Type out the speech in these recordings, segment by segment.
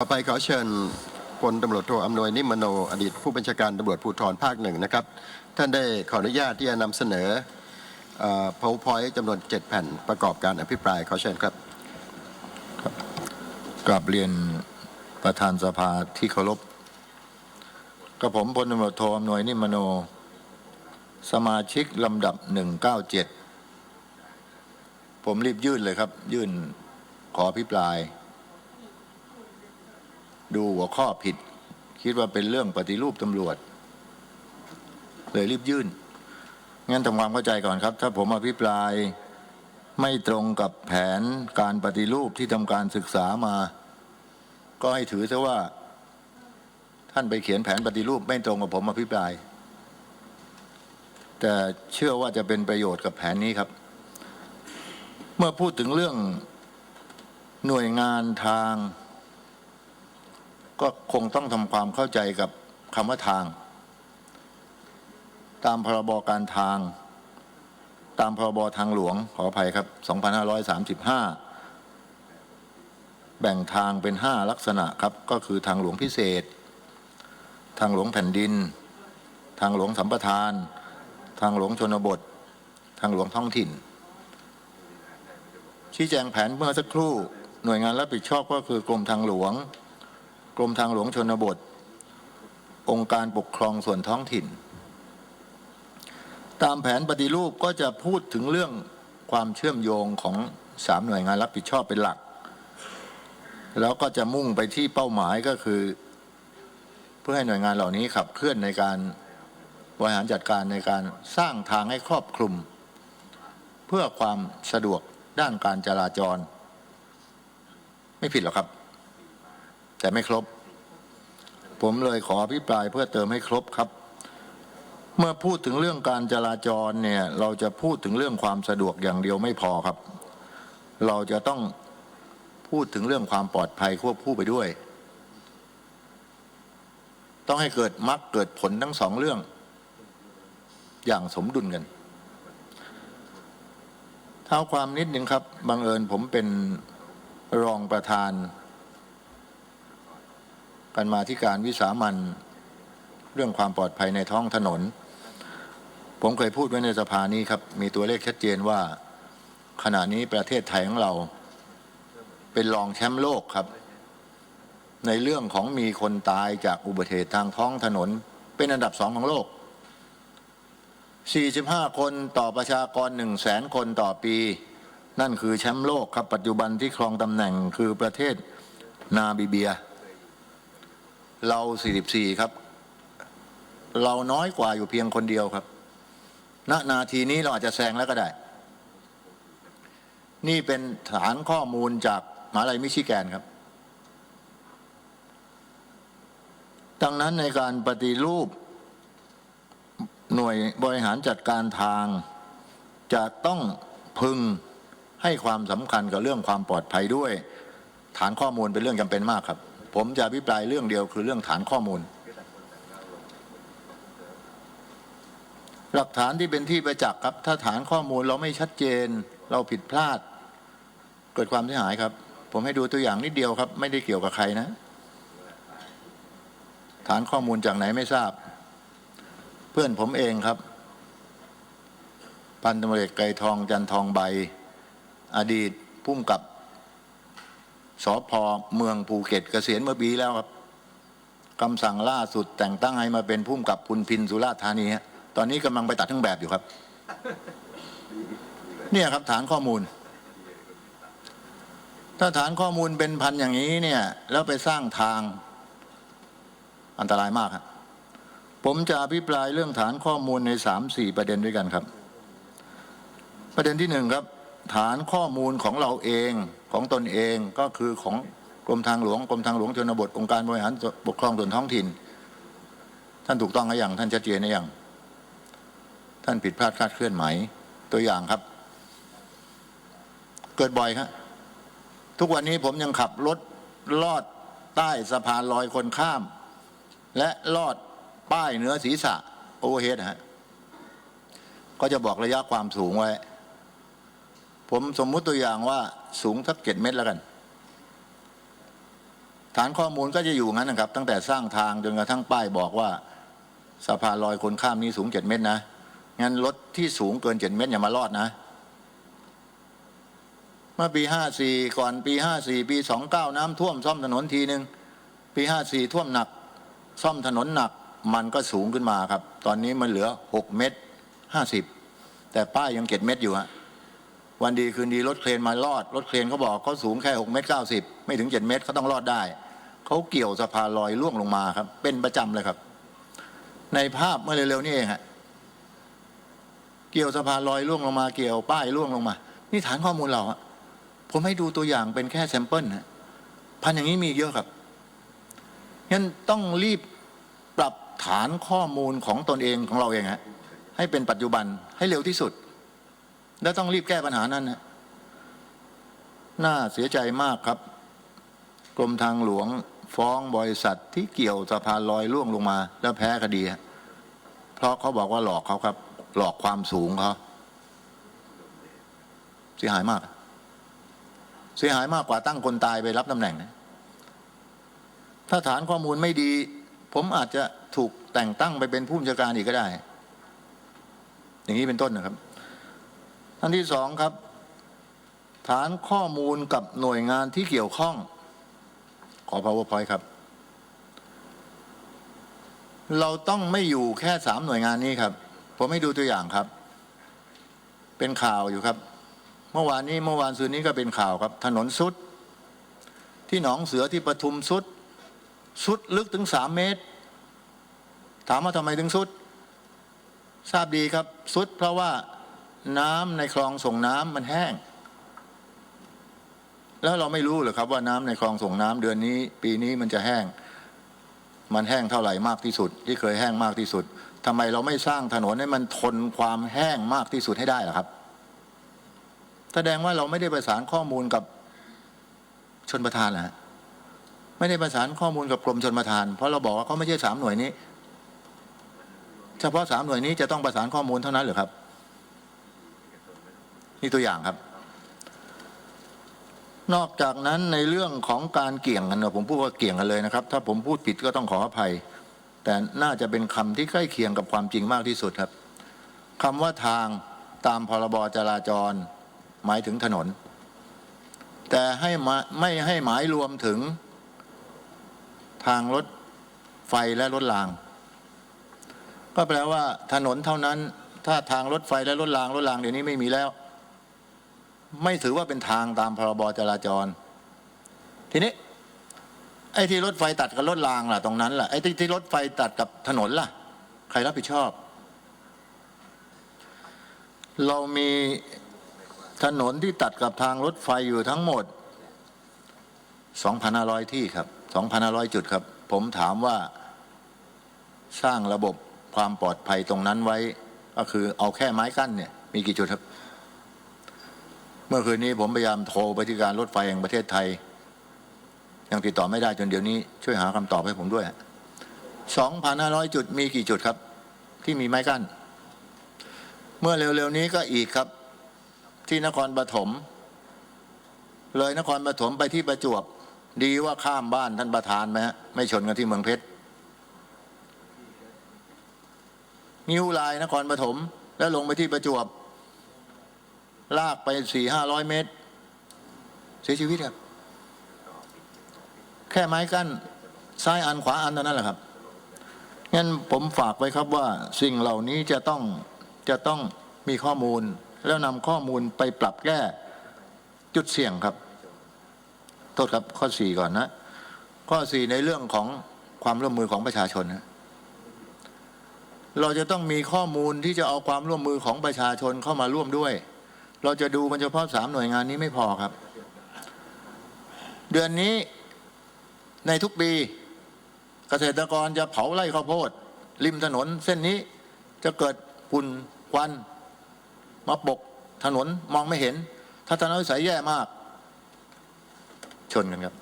ต่อไปขอเชิญพลตำรวจโทอำนวยนิมโนอดีตผู้บัญชาการตำรวจภูธรภาคหนึ่งนะครับ ท่านได้ขออนุญาตที่จะนำเสนอเอ่อ PowerPoint จำนวน 7 แผ่นประกอบการอภิปรายขอเชิญครับกราบเรียนประธานสภาที่เคารพกับผมพลตำรวจโทอำนวยนิมมโน สมาชิกลำดับ 197 ผมรีบยื่นเลยครับ ยื่นขออภิปราย ดูหัวข้อผิด คิดว่าเป็นเรื่องปฏิรูปตำรวจ เลยรีบยื่น งั้นทำความเข้าใจก่อนครับ ถ้าผมอภิปรายไม่ตรงกับแผนการปฏิรูปที่ทำการศึกษามา ก็ให้ถือซะว่า ท่านไปเขียนแผนปฏิรูปไม่ตรงกับผมอภิปราย แต่เชื่อว่าจะเป็นประโยชน์กับแผนนี้ครับ เมื่อพูดถึงเรื่องหน่วยงานทาง ก็คงต้องทำความเข้าใจกับคำว่าทาง ตามพรบการทาง ตามพรบทางหลวงขออภัยครับ 2535 แบ่งทางเป็น 5 ลักษณะครับ ก็คือทางหลวงพิเศษ ทางหลวงแผ่นดิน ทางหลวงสัมปทาน ทางหลวงชนบท ทางหลวงท้องถิ่น ชี้แจงแผนเมื่อสักครู่หน่วยงานรับผิดชอบก็คือกรมทางหลวง กรมทางหลวงชนบท องค์การปกครองส่วนท้องถิ่น ตามแผนปฏิรูปก็จะพูดถึงเรื่องความเชื่อมโยงของสามหน่วยงานรับผิดชอบเป็นหลัก แล้วก็จะมุ่งไปที่เป้าหมายก็คือ เพื่อให้หน่วยงานเหล่านี้ขับเคลื่อนในการบริหารจัดการในการสร้างทางให้ครอบคลุม เพื่อความสะดวกด้านการจราจร ไม่ผิดหรอกครับ แต่ไม่ครบ ผมเลยขออภิปรายเพื่อเติมให้ครบครับ เมื่อพูดถึงเรื่องการจราจรเนี่ย เราจะพูดถึงเรื่องความสะดวกอย่างเดียวไม่พอครับ เราจะต้องพูดถึงเรื่องความปลอดภัยควบคู่ไปด้วย ต้องให้เกิดมรรคเกิดผลทั้งสองเรื่อง อย่างสมดุลกันเท้าความนิดหนึ่งครับ บังเอิญผมเป็นรองประธาน กันมาที่การวิสามันเรื่องความปลอดภัยในท้องถนน ผมเคยพูดไว้ในสภานี้ครับ มีตัวเลขชัดเจนว่า ขณะนี้ประเทศไทยของเรา เป็นรองแชมป์โลกครับ ในเรื่องของมีคนตายจากอุบัติเหตุทางท้องถนน เป็นอันดับสองของโลก 45 คนต่อประชากร 1 0 0 0 0แสนคนต่อปี นั่นคือแชมป์โลกครับ ปัจจุบันที่ครองตำแหน่งคือประเทศนาบิเบีย เรา44ครับ เราน้อยกว่าอยู่เพียงคนเดียวครับ ณ นาทีนี้เราอาจจะแซงแล้วก็ได้ นี่เป็นฐานข้อมูลจากมหาลัยมิชิแกนครับ ดังนั้นในการปฏิรูป หน่วยบริหารจัดการทาง จะต้องพึงให้ความสำคัญกับเรื่องความปลอดภัยด้วย ฐานข้อมูลเป็นเรื่องจำเป็นมากครับ ผมจะอภิปรายเรื่องเดียวคือเรื่องฐานข้อมูล หลักฐานที่เป็นที่ประจักษ์ครับ ถ้าฐานข้อมูลเราไม่ชัดเจน เราผิดพลาด เกิดความเสียหายครับ ผมให้ดูตัวอย่างนิดเดียวครับ ไม่ได้เกี่ยวกับใครนะ ฐานข้อมูลจากไหนไม่ทราบ เพื่อนผมเองครับพันตำรวจเอกไกรทองจันทองใบ อดีตพุ่มกับ สอพอเมืองภูเก็ตเกษียณเมื่อปีแล้วครับคำสั่งล่าสุดแต่งตั้งให้มาเป็นพุ่มกับพุนพินสุราธานีฮะตอนนี้กำลังไปตัดทั้งแบบอยู่ครับ เนี่ยครับฐานข้อมูล ถ้าฐานข้อมูลเป็นพันอย่างนี้เนี่ย แล้วไปสร้างทางอันตรายมากครับผมจะอภิปรายเรื่องฐานข้อมูลในสามสี่ประเด็นด้วยกันครับ ประเด็นที่หนึ่งครับ ฐานข้อมูลของเราเอง ของตนเองก็คือของกรมทางหลวงกรมทางหลวงชนบทองค์การบริหารปกครองส่วนท้องถิ่น ท่านถูกต้องหรือยังท่านชัดเจนหรือยังท่านผิดพลาดคลาดเคลื่อนไหมตัวอย่างครับ เกิดบ่อยครับทุกวันนี้ผมยังขับรถลอดใต้สะพานลอยคนข้าม และลอดป้ายเหนือศีรษะโอเวอร์เฮดฮะก็จะบอกระยะความสูงไว้ ผมสมมุติตัวอย่างว่า สูงสักเจ็ดเมตรแล้วกัน ฐานข้อมูลก็จะอยู่งั้นนะครับ ตั้งแต่สร้างทางจนกระทั่งป้ายบอกว่าสะพานลอยคนข้ามนี้สูงเจ็ดเมตรนะงั้นรถที่สูงเกินเจ็ดเมตรอย่ามารอดนะ เมื่อปีห้าสี่ก่อนปีห้าสี่ปีสองเก้าน้ำท่วมซ่อมถนนทีหนึ่งปีห้าสี่ท่วมหนัก ซ่อมถนนหนักมันก็สูงขึ้นมาครับ ตอนนี้มันเหลือหกเมตรห้าสิบแต่ป้ายยังเจ็ดเมตรอยู่ฮะ วันดีคืนดีรถเครนมารอด รถเครนเขาบอกเขาสูงแค่6เมตร90 ไม่ถึง 7 เมตรเขาต้องรอดได้ เขาเกี่ยวสะพานลอยล่วงลงมาครับ เป็นประจำเลยครับ ในภาพเมื่อเร็วๆนี่เองฮะเกี่ยวสะพานลอยล่วงลงมา เกี่ยวป้ายล่วงลงมา นี่ฐานข้อมูลเราอะผมให้ดูตัวอย่างเป็นแค่แซมเปิลฮะพันอย่างนี้มีเยอะครับงั้นต้องรีบปรับฐานข้อมูลของตนเองของเราเองฮะให้เป็นปัจจุบันให้เร็วที่สุด แล้ต้องรีบแก้ปัญหานั้นนะน่าเสียใจมากครับ กรมทางหลวงฟ้องบริษัทที่เกี่ยวสะพานลอยล่วงลงมา แล้วแพ้คดี เพราะเขาบอกว่าหลอกเขาครับ หลอกความสูงเขาเสียหายมาก เสียหายมากกว่าตั้งคนตายไปรับตำแหน่งนะถ้าฐานข้อมูลไม่ดี ผมอาจจะถูกแต่งตั้งไปเป็นผู้บัญชาการอีกก็ได้ อย่างนี้เป็นต้นนะครับ อันที่สองครับ ฐานข้อมูลกับหน่วยงานที่เกี่ยวข้อง ขอ powerpoint ครับ เราต้องไม่อยู่แค่สามหน่วยงานนี้ครับ ผมให้ดูตัวอย่างครับ เป็นข่าวอยู่ครับ เมื่อวานนี้เมื่อวานซืนนี้ก็เป็นข่าวครับ ถนนสุด ที่หนองเสือที่ปทุมสุด สุดลึกถึงสามเมตร ถามว่าทำไมถึงสุด ทราบดีครับ สุดเพราะว่า น้ำในคลองส่งน้ำมันแห้ง แล้วเราไม่รู้เหรอครับว่าน้ำในคลองส่งน้ำเดือนนี้ ปีนี้มันจะแห้ง มันแห้งเท่าไหร่มากที่สุด ที่เคยแห้งมากที่สุดทำไมเราไม่สร้างถนนให้มันทนความแห้งมากที่สุดให้ได้ล่ะครับ แสดงว่าเราไม่ได้ประสานข้อมูลกับชนประทานนะไม่ได้ประสานข้อมูลกับกรมชนประทาน เพราะเราบอกว่าเขาไม่ใช่สามหน่วยนี้ เฉพาะสามหน่วยนี้จะต้องประสานข้อมูลเท่านั้นหรือครับ นี่ตัวอย่างครับ นอกจากนั้นในเรื่องของการเกี่ยงกันนะผมพูดว่าเกี่ยงกันเลยนะครับ ถ้าผมพูดผิดก็ต้องขออภัย แต่น่าจะเป็นคำที่ใกล้เคียงกับความจริงมากที่สุดครับคำว่าทางตามพรบจราจร หมายถึงถนน แต่ให้มาไม่ให้หมายรวมถึงทางรถไฟและรถราง ก็แปลว่าถนนเท่านั้น ถ้าทางรถไฟและรถรางรถรางเดี๋ยวนี้ไม่มีแล้ว ไม่ถือว่าเป็นทางตามพรบจราจร ทีนี้ ไอ้ที่รถไฟตัดกับรถรางล่ะตรงนั้นล่ะไอ้ที่ที่รถไฟตัดกับถนนล่ะ ใครรับผิดชอบ เรามีถนนที่ตัดกับทางรถไฟอยู่ทั้งหมด 2,500 ที่ครับ 2,500 จุดครับ ผมถามว่าสร้างระบบความปลอดภัยตรงนั้นไว้ ก็คือเอาแค่ไม้กั้นเนี่ย มีกี่จุดครับ เมื่อคืนนี้ผมพยายามโทรไปที่การรถไฟแห่งประเทศไทย ยังติดต่อไม่ได้จนเดี๋ยวนี้ช่วยหาคำตอบให้ผมด้วย 2,500 จุดมีกี่จุดครับ ที่มีไม้กั้น เมื่อเร็วๆนี้ก็อีกครับ ที่นครปฐมเลยนครปฐมไปที่ประจวบ ดีว่าข้ามบ้านท่านประธานไหมฮะไม่ชนกันที่เมืองเพชรนิ้วลายนครปฐมแล้วลงไปที่ประจวบ ลากไปสี่ห้าร้อยเมตร เสียชีวิตครับ แค่ไม้กั้น ซ้ายอันขวาอันเท่านั้นแหละครับงั้นผมฝากไว้ครับว่าสิ่งเหล่านี้จะต้องจะต้องมีข้อมูล แล้วนำข้อมูลไปปรับแก้จุดเสี่ยงครับ โทษครับข้อสี่ก่อนนะ ข้อสี่ในเรื่องของความร่วมมือของประชาชนนะเราจะต้องมีข้อมูลที่จะเอาความร่วมมือของประชาชนเข้ามาร่วมด้วย เราจะดูมันเฉพาะสามหน่วยงานนี้ไม่พอครับ เดือนนี้ในทุกปี เกษตรกรจะเผาไร่ข้าวโพด ริมถนนเส้นนี้จะเกิดฝุ่นควันมาปกถนนมองไม่เห็นทัศนวิสัยแย่มาก ชนกันครับ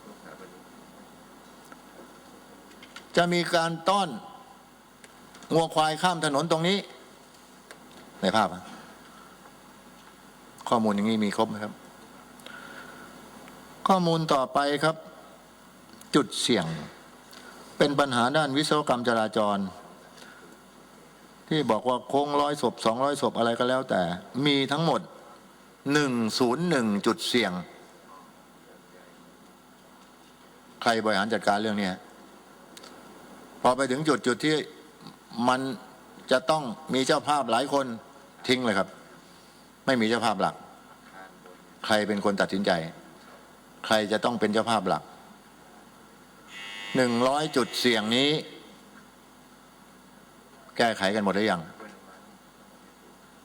จะมีการต้อนงัวควายข้ามถนนตรงนี้ ในภาพอะ ข้อมูลอย่างนี้มีครบไหมครับ ข้อมูลต่อไปครับ จุดเสี่ยง เป็นปัญหาด้านวิศวกรรมจราจร ที่บอกว่าโค้งร้อยศพสองร้อยศพอะไรก็แล้วแต่ มีทั้งหมดหนึ่งศูนย์หนึ่งจุดเสี่ยง ใครบริหารจัดการเรื่องนี้พอไปถึงจุดจุดที่มันจะต้องมีเจ้าภาพหลายคนทิ้งเลยครับ ไม่มีเจ้าภาพหลัก ใครเป็นคนตัดสินใจ ใครจะต้องเป็นเจ้าภาพหลักหนึ่งร้อยจุดเสี่ยงนี้ แก้ไขกันหมดหรือยัง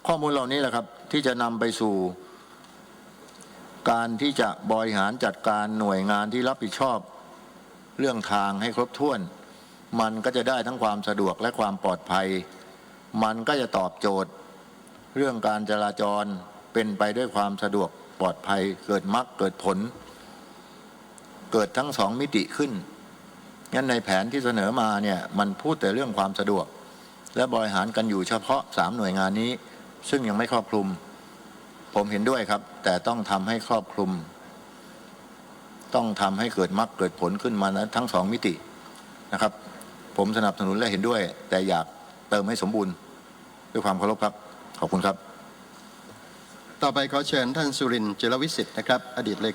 ข้อมูลเหล่านี้แหละครับ ที่จะนำไปสู่การที่จะบริหารจัดการหน่วยงานที่รับผิดชอบ เรื่องทางให้ครบถ้วน มันก็จะได้ทั้งความสะดวกและความปลอดภัย มันก็จะตอบโจทย์ เรื่องการจราจรเป็นไปด้วยความสะดวกปลอดภัย เกิดมรรคเกิดผล เกิดทั้งสองมิติขึ้นงั้นในแผนที่เสนอมาเนี่ยมันพูดแต่เรื่องความสะดวก และบริหารกันอยู่เฉพาะสามหน่วยงานนี้ ซึ่งยังไม่ครอบคลุม ผมเห็นด้วยครับ แต่ต้องทำให้ครอบคลุม ต้องทำให้เกิดมรรคเกิดผลขึ้นมานะทั้งสองมิตินะครับ ผมสนับสนุนและเห็นด้วย แต่อยากเติมให้สมบูรณ์ ด้วยความเคารพครับ ขอบคุณครับ ต่อไปขอเชิญท่านสุรินทร์เจรวิสิทธิ์นะครับ อดีตเลขา